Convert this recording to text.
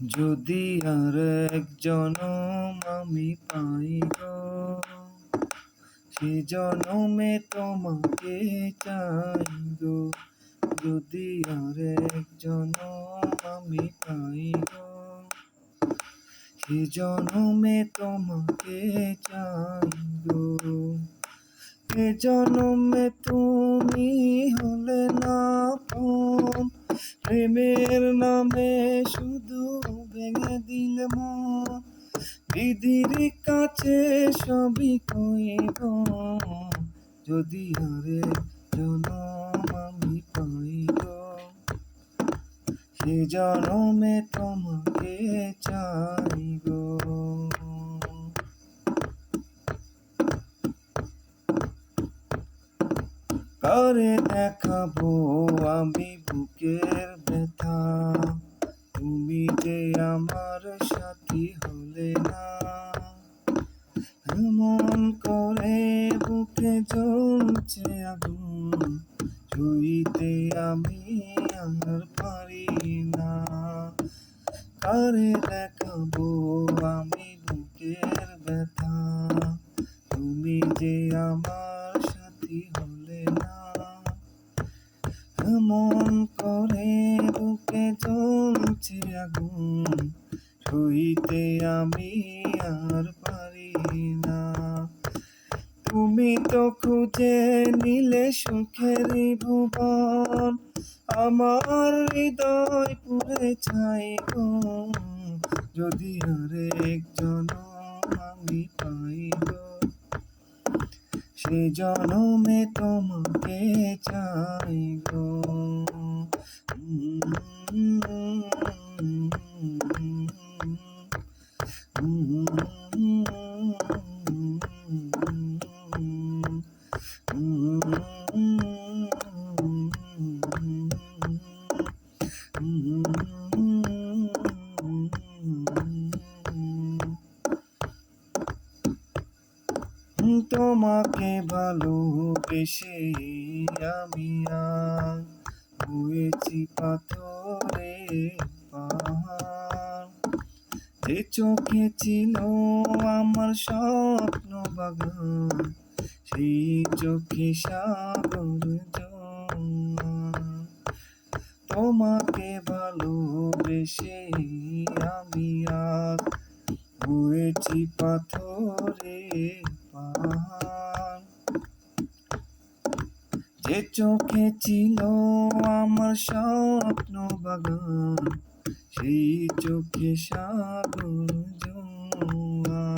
যদি আর এক জনম আমি পাই গো সে জনমে তোমাকে চাই গো যদি আর এক জনম আমি পাই গো সে জনমে তোমাকে চাই গো এ জনমে তুমি হলে না প্রেমের নামে শুধু ভেঙে দিল দিদির কাছে সবই কইব যদি আরে জনম আমি পাই গো, সে জনমে তোমাকে চাই। কারে দেখাবো আমি বুকের ব্যথা। তুমি যে আমার সাথী হলে না। এমন করে বুকে জ্বলছে আগুন ছুঁইতে আমি আর পারি না। কারে দেখাবো আমি বুকের ব্যথা। তুমি যে আমার সাথী হলে এমন করে, বুকে জ্বলছে আগুন। ছুঁইতে আমি আর পারি না। তুমি তো খুঁজে নিলে সুখের ভুবন। আমার হৃদয় পুরে চাই যদি আরেক জনম আমি পাই জনমে তোমাকে চাই গো। তোমাকে ভালোবেসে আমি হয়েছি পাথরে পাহাড় যে চোখে ছিল আমার স্বপ্ন বাগান, সেই চোখে সাগর। তোমাকে ভালোবেসে আমি আর হয়েছি পাথরে যে চোখে ছিল আমার স্বপ্ন বাগান সেই চোখে সাগর জোয়ার।